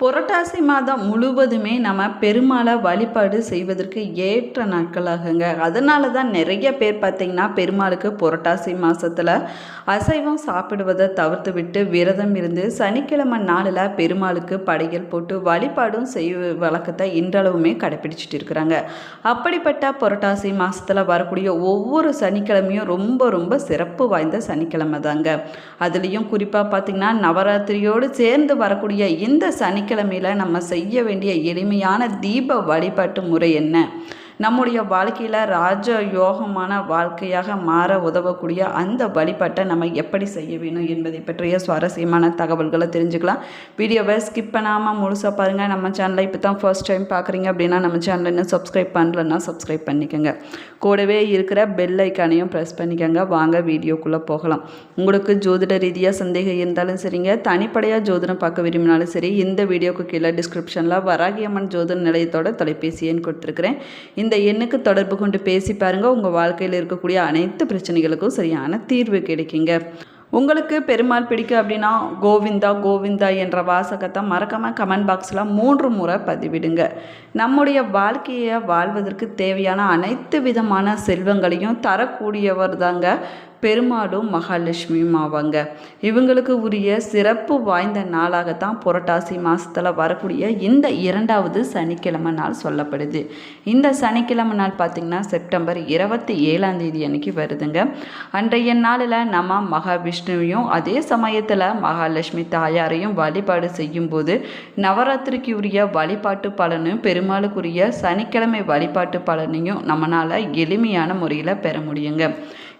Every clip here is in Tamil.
புரட்டாசி மாதம் முழுவதுமே நம்ம பெருமாளை வழிபாடு செய்வதற்கு ஏற்ற நாட்களாகுங்க. அதனால தான் நிறைய பேர் பார்த்திங்கன்னா பெருமாளுக்கு புரட்டாசி மாதத்தில் அசைவம் சாப்பிடுவதை தவிர்த்து விட்டு விரதம் இருந்து சனிக்கிழமை நாளில் பெருமாளுக்கு படையல் போட்டு வழிபாடும் செய் வழக்கத்தை இன்றளவுமே கடைப்பிடிச்சிட்டு இருக்கிறாங்க. அப்படிப்பட்ட புரட்டாசி மாதத்தில் வரக்கூடிய ஒவ்வொரு சனிக்கிழமையும் ரொம்ப ரொம்ப சிறப்பு வாய்ந்த சனிக்கிழமை தாங்க அதுலேயும் குறிப்பாக பார்த்திங்கன்னா நவராத்திரியோடு சேர்ந்து வரக்கூடிய இந்த சனி சனிக்கிழமையில் நம்ம செய்ய வேண்டிய எளிமையான தீப வழிபாட்டு முறை என்ன? நம்முடைய வாழ்க்கையில் ராஜ யோகமான வாழ்க்கையாக மாற உதவக்கூடிய அந்த வழிபாட்டை நம்ம எப்படி செய்ய வேணும் என்பதை பற்றிய சுவாரஸ்யமான தகவல்களை தெரிஞ்சுக்கலாம். வீடியோவை ஸ்கிப் பண்ணாமல் முழுசாக பாருங்கள் நம்ம சேனலை இப்போ தான் ஃபர்ஸ்ட் டைம் பார்க்குறீங்க அப்படின்னா நம்ம சேனலை இன்னும் சப்ஸ்கிரைப் பண்ணலன்னா சப்ஸ்கிரைப் பண்ணிக்கோங்க. கூடவே இருக்கிற பெல் ஐக்கானையும் ப்ரெஸ் பண்ணிக்கோங்க. வாங்க வீடியோக்குள்ளே போகலாம். உங்களுக்கு ஜோதிட ரீதியாக சந்தேகம் இருந்தாலும் சரிங்க. தனிப்படையாக ஜோதிடம் பார்க்க விரும்பினாலும் சரி இந்த வீடியோக்கு கீழே டிஸ்கிரிப்ஷனில் வராகியம்மன் ஜோதிட நிலையத்தோட தொலைபேசி எண் கொடுத்துருக்குறேன். இந்த எண்ணுக்கு தொடர்பு கொண்டு பேசி பாருங்கள் உங்கள் வாழ்க்கையில் இருக்கக்கூடிய அனைத்து பிரச்சனைகளுக்கும் சரியான தீர்வு கிடைக்குங்க. உங்களுக்கு பெருமாள் பிடிக்கும் அப்படின்னா கோவிந்தா கோவிந்தா என்ற வாசகத்தை மறக்காமல் கமெண்ட் பாக்ஸில் மூன்று முறை பதிவிடுங்க. நம்முடைய வாழ்க்கையை வாழ்வதற்கு தேவையான அனைத்து விதமான செல்வங்களையும் தரக்கூடியவர் தாங்க பெருமாளும் மகாலட்சுமியும் ஆவாங்க. இவங்களுக்கு உரிய சிறப்பு வாய்ந்த நாளாகத்தான் புரட்டாசி மாதத்தில் வரக்கூடிய இந்த இரண்டாவது சனிக்கிழமை நாள் சொல்லப்படுது. இந்த சனிக்கிழமை நாள் பார்த்திங்கன்னா செப்டம்பர் இருபத்தி ஏழாம் தேதி அன்னைக்கு வருதுங்க. அன்றைய நாளில் நம்ம மகாவிஷ்ணுவையும் அதே சமயத்தில் மகாலட்சுமி தாயாரையும் வழிபாடு செய்யும்போது நவராத்திரிக்கு உரிய வழிபாட்டு பலனும் பெருமாளுக்குரிய சனிக்கிழமை வழிபாட்டு பலனையும் நம்மளால் எளிமையான முறையில் பெற முடியுங்க.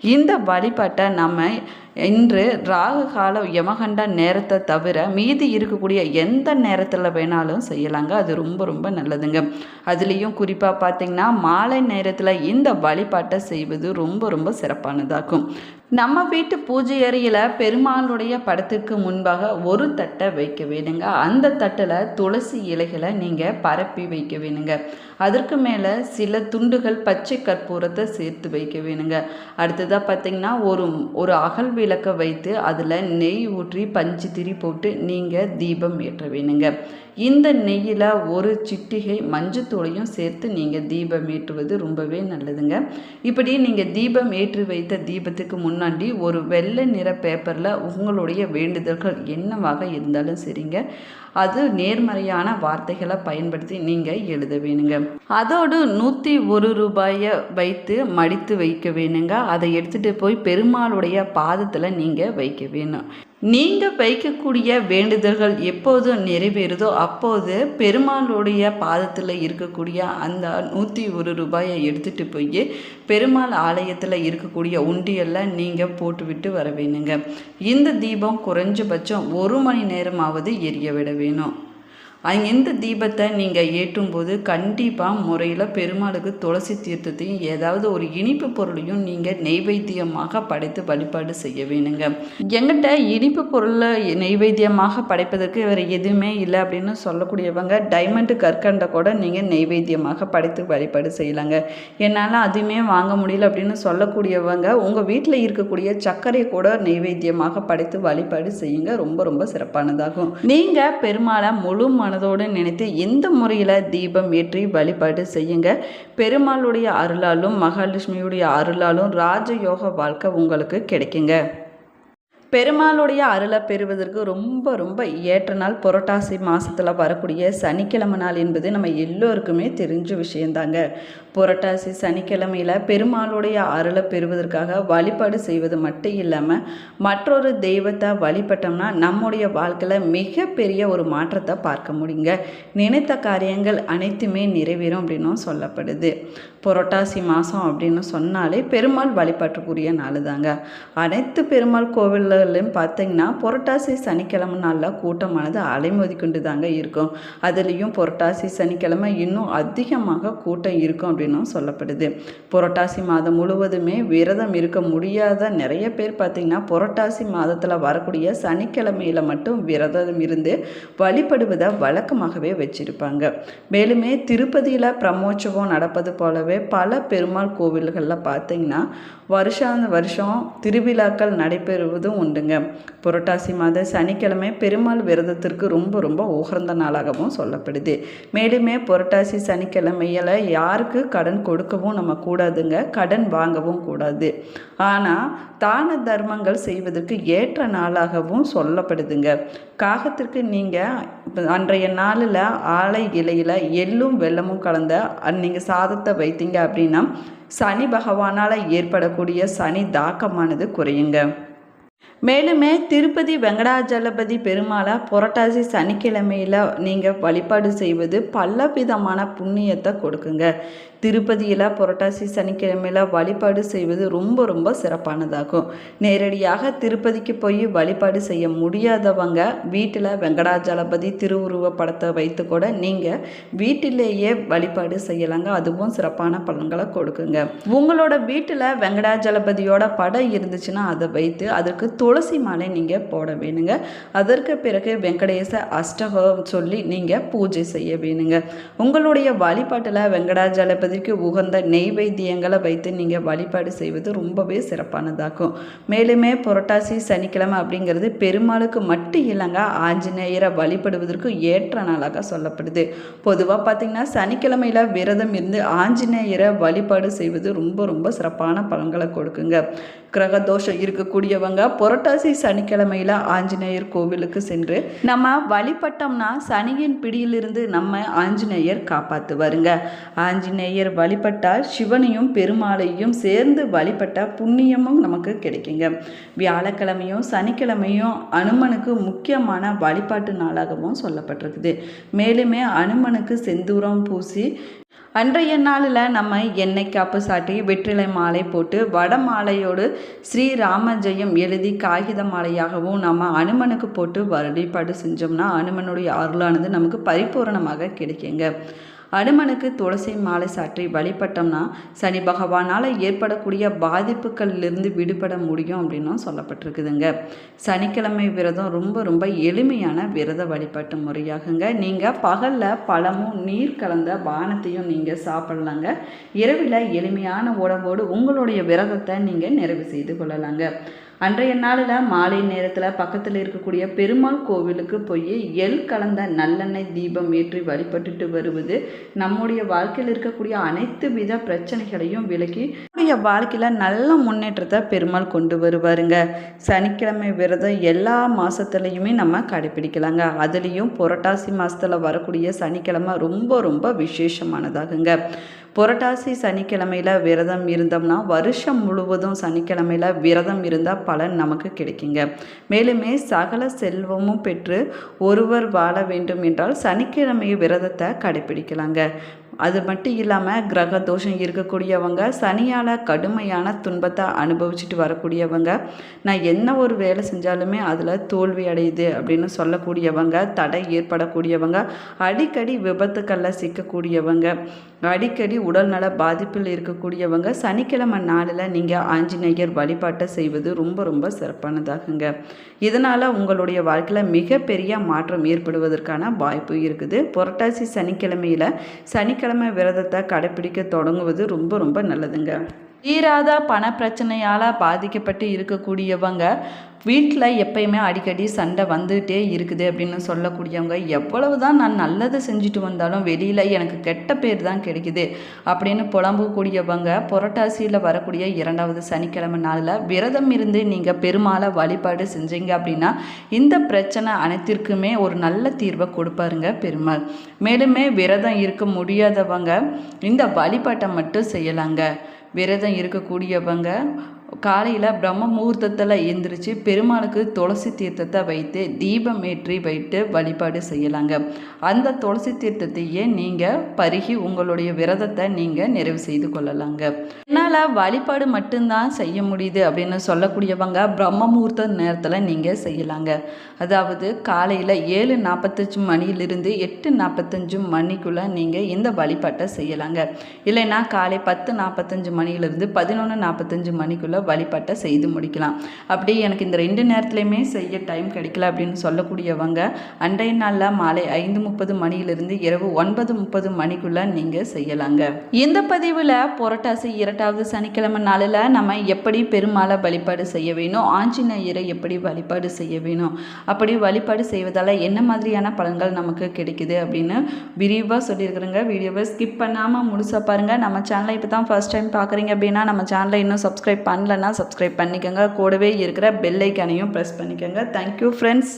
இந்த வழிபாட்டை நம்ம இன்று ராகு கால யமகண்ட நேரத்தை தவிர மீதி இருக்கக்கூடிய எந்த நேரத்தில் வேணாலும் செய்யலாங்க. அது ரொம்ப ரொம்ப நல்லதுங்க. அதுலேயும் குறிப்பாக பார்த்திங்கன்னா மாலை நேரத்தில் இந்த வழிபாட்டை செய்வது ரொம்ப ரொம்ப சிறப்பானதாகும் நம்ம வீட்டு பூஜை அறையில் பெருமாளுடைய படத்திற்கு முன்பாக ஒரு தட்டை வைக்க வேணுங்க. அந்த தட்டில் துளசி இலைகளை நீங்கள் பரப்பி வைக்க வேணுங்க. அதற்கு மேலே சில துண்டுகள் பச்சை கற்பூரத்தை சேர்த்து வைக்க வேணுங்க. அடுத்ததாக பார்த்திங்கன்னா ஒரு ஒரு அகல் விளக்கை வைத்து அதில் நெய் ஊற்றி பஞ்சு திரி போட்டு நீங்கள் தீபம் ஏற்ற வேணுங்க. இந்த நெய்யில் ஒரு சிட்டிகை மஞ்சத்தூளையும் சேர்த்து நீங்கள் தீபம் ஏற்றுவது ரொம்பவே நல்லதுங்க. இப்படி நீங்கள் தீபம் ஏற்றி வைத்த தீபத்துக்கு முன்னாடி ஒரு வெள்ளை நிற பேப்பரில் உங்களுடைய வேண்டுதல்கள் என்னவாக இருந்தாலும் சரிங்க. அது நேர்மறையான வார்த்தைகளை பயன்படுத்தி நீங்கள் எழுத வேணுங்க. அதோடு நூற்றி ஒரு ரூபாயை வைத்து மடித்து வைக்க வேணுங்க. அதை எடுத்துகிட்டு போய் பெருமாளுடைய பாதத்தில் நீங்கள் வைக்க வேணும். நீங்கள் வைக்கக்கூடிய வேண்டுதல்கள் எப்போது நிறைவேறுதோ அப்போது பெருமாளுடைய பாதத்தில் இருக்கக்கூடிய அந்த நூற்றி ஒரு ரூபாயை எடுத்துகிட்டு போய் பெருமாள் ஆலயத்தில் இருக்கக்கூடிய உண்டியலில் நீங்கள் போட்டுவிட்டு வர வேணுங்க. இந்த தீபம் குறைஞ்சபட்சம் ஒரு மணி நேரமாவது எரிய விட வேணும். இந்த தீபத்தை நீங்கள் ஏற்றும்போது கண்டிப்பாக முறையில் பெருமாளுக்கு துளசி தீர்த்தத்தையும் ஏதாவது ஒரு இனிப்பு பொருளையும் நீங்கள் நெய்வேத்தியமாக படைத்து வழிபாடு செய்ய வேணுங்க. எங்கிட்ட இனிப்பு பொருளை நெய்வேத்தியமாக படைப்பதற்கு வேறு எதுவுமே இல்லை அப்படின்னு சொல்லக்கூடியவங்க டைமண்டு கற்கண்டை கூட நீங்கள் நெய்வேத்தியமாக படைத்து வழிபாடு செய்யலாங்க. என்னால் அதுவுமே வாங்க முடியல அப்படின்னு சொல்லக்கூடியவங்க உங்கள் வீட்டில் இருக்கக்கூடிய சர்க்கரையை கூட நெய்வேத்தியமாக படைத்து வழிபாடு செய்யுங்க. ரொம்ப ரொம்ப சிறப்பானதாகும். நீங்கள் பெருமாளை முழு மனதோடு நினைத்து இந்த முறையில் தீபம் ஏற்றி வழிபாடு செய்யுங்க. பெருமாளுடைய அருளாலும் மகாலட்சுமியுடைய அருளாலும் ராஜயோக வாழ்க்கை உங்களுக்கு கிடைக்குங்க. பெருமாளுடைய அருளை பெறுவதற்கு ரொம்ப ரொம்ப ஏற்ற நாள் புரட்டாசி மாதத்தில் வரக்கூடிய சனிக்கிழமை நாள் என்பது நம்ம எல்லோருக்குமே தெரிஞ்ச விஷயந்தாங்க. புரட்டாசி சனிக்கிழமையில் பெருமாளுடைய அருளை பெறுவதற்காக வழிபாடு செய்வது மட்டும் இல்லாமல் மற்றொரு தெய்வத்தை வழிபட்டோம்னா நம்முடைய வாழ்க்கையில் மிகப்பெரிய ஒரு மாற்றத்தை பார்க்க முடியுங்க. நினைத்த காரியங்கள் அனைத்துமே நிறைவேறும் அப்படின்னும் சொல்லப்படுது. புரட்டாசி மாதம் அப்படின்னு சொன்னாலே பெருமாள் வழிபாட்டுக்குரிய நாள் தாங்க அனைத்து பெருமாள் கோவில்களையும் பார்த்தீங்கன்னா புரட்டாசி சனிக்கிழமை நாளில் கூட்டமானது அலைமோதி கொண்டு தாங்க இருக்கும். அதுலேயும் புரட்டாசி சனிக்கிழமை இன்னும் அதிகமாக கூட்டம் இருக்கும் அப்படின்னு அப்படின்னும் சொல்லப்படுது. புரட்டாசி மாதம் முழுவதுமே விரதம் இருக்க முடியாத நிறைய பேர் பார்த்திங்கன்னா புரட்டாசி மாதத்தில் வரக்கூடிய சனிக்கிழமையில் மட்டும் விரதம் இருந்து வழிபடுவதை வழக்கமாகவே வச்சிருப்பாங்க. மேலுமே திருப்பதியில் பிரம்மோற்சவம் நடப்பது போலவே பல பெருமாள் கோவில்களில் பார்த்தீங்கன்னா வருஷாந்த வருஷம் திருவிழாக்கள் நடைபெறுவதும் உண்டுங்க. புரட்டாசி மாத சனிக்கிழமை பெருமாள் விரதத்திற்கு ரொம்ப ரொம்ப உகர்ந்த நாளாகவும் சொல்லப்படுது. மேலுமே புரட்டாசி சனிக்கிழமையில் யாருக்கு கடன் கொடுக்கவும் நம்ம கூடாதுங்க கடன் வாங்கவும் கூடாது. ஆனால் தான தர்மங்கள் செய்வதற்கு ஏற்ற நாளாகவும் சொல்லப்படுதுங்க. காகத்திற்கு நீங்கள் அன்றைய நாளில் ஆலை இலையில் எள்ளும் வெள்ளமும் கலந்த நீங்கள் சாதத்தை வைத்தீங்க அப்படின்னா சனி பகவானால் ஏற்படக்கூடிய சனி தாக்கமானது குறையுங்க. மேலுமே திருப்பதி வெங்கடாஜலபதி பெருமாளை புரட்டாசி சனிக்கிழமையில் நீங்கள் வழிபாடு செய்வது பல விதமான புண்ணியத்தை கொடுக்குங்க. திருப்பதியில் புரட்டாசி சனிக்கிழமையில் வழிபாடு செய்வது ரொம்ப ரொம்ப சிறப்பானதாகும். நேரடியாக திருப்பதிக்கு போய் வழிபாடு செய்ய முடியாதவங்க வீட்டில் வெங்கடாஜலபதி திருவுருவ படத்தை வைத்து கூட நீங்கள் வீட்டிலேயே வழிபாடு செய்யலாங்க. அதுவும் சிறப்பான பலன்களை கொடுக்குங்க. உங்களோட வீட்டில் வெங்கடாஜலபதியோட படம் இருந்துச்சுன்னா அதை வைத்து அதற்கு துளசி மாலை நீங்கள் போட வேணுங்க. அதற்கு பிறகு வெங்கடேச அஷ்டகம் சொல்லி நீங்கள் பூஜை செய்ய வேணுங்க. உங்களுடைய வழிபாட்டில் வெங்கடாஜலபதிக்கு உகந்த நெய்வேத்தியங்களை வைத்து நீங்கள் வழிபாடு செய்வது ரொம்பவே சிறப்பானதாகும் மேலுமே புரட்டாசி சனிக்கிழமை அப்படிங்கிறது பெருமாளுக்கு மட்டும் இல்லைங்க ஆஞ்சநேயரை வழிபடுவதற்கு ஏற்ற நாளாக சொல்லப்படுது. பொதுவாக பார்த்திங்கன்னா சனிக்கிழமையில் விரதம் இருந்து ஆஞ்சநேயரை வழிபாடு செய்வது ரொம்ப ரொம்ப சிறப்பான பலன்களை கொடுக்குங்க. கிரக தோஷம் இருக்கக்கூடியவங்க புரட்டாசி சனிக்கிழமையில் ஆஞ்சநேயர் கோவிலுக்கு சென்று நம்ம வழிபட்டோம்னா சனியின் பிடியிலிருந்து நம்ம ஆஞ்சநேயர் காப்பாற்றுவாருங்க ஆஞ்சநேயர் வழிபட்டால் சிவனையும் பெருமாளையும் சேர்ந்து வழிபட்ட புண்ணியமும் நமக்கு கிடைக்குங்க. வியாழக்கிழமையும் சனிக்கிழமையும் அனுமனுக்கு முக்கியமான வழிபாட்டு நாளாகவும் சொல்லப்பட்டிருக்குது. மேலுமே அனுமனுக்கு செந்தூரம் பூசி அன்றைய நாளில் நம்ம எண்ணெய் காப்பு சாட்டி வெற்றிலை மாலை போட்டு வட மாலையோடு ஸ்ரீ ஜெயம் எழுதி காகித மாலையாகவும் நம்ம அனுமனுக்கு போட்டு வழிபாடு செஞ்சோம்னா அனுமனுடைய அருளானது நமக்கு பரிபூரணமாக கிடைக்குங்க. அனுமனுக்கு துளசி மாலை சாற்றி வழிபட்டோம்னா சனி பகவானால் ஏற்படக்கூடிய பாதிப்புகளிலிருந்து விடுபட முடியும் அப்படின்னும் சொல்லப்பட்டிருக்குதுங்க. சனிக்கிழமை விரதம் ரொம்ப ரொம்ப எளிமையான விரத வழிபாட்டு முறையாகுங்க. நீங்கள் பகலில் பழமும் நீர் கலந்த பானத்தையும் நீங்கள் சாப்பிட்லாங்க. இரவில் எளிமையான உடம்போடு உங்களுடைய விரதத்தை நீங்கள் நிறைவு செய்து கொள்ளலாங்க. அன்றைய நாளில் மாலை நேரத்தில் பக்கத்தில் இருக்கக்கூடிய பெருமாள் கோவிலுக்கு போய் எள் கலந்த நல்லெண்ணெய் தீபம் ஏற்றி வழிபட்டுட்டு வருவது நம்முடைய வாழ்க்கையில் இருக்கக்கூடிய அனைத்து வித பிரச்சனைகளையும் விலக்கி நம்முடைய வாழ்க்கையில் நல்ல முன்னேற்றத்தை பெருமாள் கொண்டு வருவாருங்க. சனிக்கிழமை விரதம் எல்லா மாதத்துலேயுமே நம்ம கடைப்பிடிக்கலாங்க அதுலேயும் புரட்டாசி மாதத்தில் வரக்கூடிய சனிக்கிழமை ரொம்ப ரொம்ப விசேஷமானதாகுங்க. புரட்டாசி சனிக்கிழமையில் விரதம் இருந்தோம்னா வருஷம் முழுவதும் சனிக்கிழமையில் விரதம் இருந்தால் பலன் நமக்கு கிடைக்குங்க. மேலுமே சகல செல்வமும் பெற்று ஒருவர் வாழ வேண்டும் என்றால் சனிக்கிழமை விரதத்தை கடைப்பிடிக்கலாங்க அது மட்டும் இல்லாமல் கிரக தோஷம் இருக்கக்கூடியவங்க சனியால் கடுமையான துன்பத்தை அனுபவிச்சுட்டு வரக்கூடியவங்க நான் என்ன ஒரு வேலை செஞ்சாலுமே அதில் தோல்வி அடையுது அப்படின்னு சொல்லக்கூடியவங்க தடை ஏற்படக்கூடியவங்க அடிக்கடி விபத்துக்களில் சிக்கக்கூடியவங்க அடிக்கடி உடல்நல பாதிப்பில் இருக்கக்கூடியவங்க சனிக்கிழமை நாளில் நீங்கள் ஆஞ்சநேயர் வழிபாட்டை செய்வது ரொம்ப ரொம்ப சிறப்பானதாகுங்க. இதனால் உங்களுடைய வாழ்க்கையில் மிகப்பெரிய மாற்றம் ஏற்படுவதற்கான வாய்ப்பு இருக்குது. புரட்டாசி சனிக்கிழமையில் சனிக்கிழமை விரதத்தை கடைப்பிடிக்க தொடங்குவது ரொம்ப ரொம்ப நல்லதுங்க. தீராத பண பிரச்சனையால் பாதிக்கப்பட்டு இருக்கக்கூடியவங்க வீட்டில் எப்பயுமே அடிக்கடி சண்டை வந்துகிட்டே இருக்குது அப்படின்னு சொல்லக்கூடியவங்க எவ்வளவு தான் நான் நல்லது செஞ்சுட்டு வந்தாலும் வெளியில் எனக்கு கெட்ட பேர் தான் கிடைக்குது அப்படின்னு புலம்பக்கூடியவங்க புரட்டாசியில் வரக்கூடிய இரண்டாவது சனிக்கிழமை நாளில் விரதம் இருந்து நீங்கள் பெருமாளை வழிபாடு செஞ்சீங்க அப்படின்னா இந்த பிரச்சனை அனைத்திற்குமே ஒரு நல்ல தீர்வை கொடுப்பாருங்க பெருமாள். மேலுமே விரதம் இருக்க முடியாதவங்க இந்த வழிபாட்டை மட்டும் செய்யலாங்க. விரதம் இருக்கக்கூடியவங்க காலையில் பிரம்ம முகூர்த்தத்தில் எந்திரிச்சு பெருமாளுக்கு துளசி தீர்த்தத்தை வைத்து தீபம் ஏற்றி வைத்து வழிபாடு செய்யலாங்க. அந்த துளசி தீர்த்தத்தையே நீங்கள் பருகி உங்களுடைய விரதத்தை நீங்கள் நிறைவு செய்து கொள்ளலாங்க. என்னால் வழிபாடு மட்டும்தான் செய்ய முடியுது அப்படின்னு சொல்லக்கூடியவங்க பிரம்ம முகூர்த்த நேரத்தில் நீங்கள் செய்யலாங்க. அதாவது காலையில் ஏழு நாற்பத்தஞ்சு மணியிலிருந்து எட்டு நாற்பத்தஞ்சு மணிக்குள்ளே நீங்கள் இந்த வழிபாட்டை செய்யலாங்க. இல்லைன்னா காலை பத்து நாற்பத்தஞ்சு மணியிலிருந்து பதினொன்று நாற்பத்தஞ்சு மணிக்குள்ளே வழிபாட்டை செய்து முடிக்கலாம். அப்படி எனக்கு இந்த ரெண்டு நேரத்துலையுமே செய்ய டைம் கிடைக்கல அப்படின்னு சொல்லக்கூடியவங்க அன்றைய நாளில் மாலை ஐந்து முப்பது மணியிலிருந்து இரவு ஒன்பது முப்பது மணிக்குள்ளே நீங்கள் செய்யலாங்க. இந்த பதிவில் புரட்டாசி இரண்டாவது சனிக்கிழமை நாளில் நம்ம எப்படி பெருமாளை வழிபாடு செய்ய வேணும் ஆஞ்சநேயரை எப்படி வழிபாடு செய்ய வேணும் அப்படி வழிபாடு செய்வதால் என்ன மாதிரியான பலன்கள் நமக்கு கிடைக்குது அப்படின்னு விரிவாக சொல்லியிருக்கிறேங்க. வீடியோவை ஸ்கிப் பண்ணாமல் முழுசாக பாருங்கள் நம்ம சேனலை இப்போ தான் ஃபர்ஸ்ட் டைம் பார்க்குறீங்க அப்படின்னா நம்ம சேனலை இன்னும் சப்ஸ்கிரைப் பண்ணலன்னா சப்ஸ்கிரைப் பண்ணிக்கோங்க. கூடவே இருக்கிற பெல் ஐக்கானையும் ப்ரெஸ் பண்ணிக்கோங்க. Thank you friends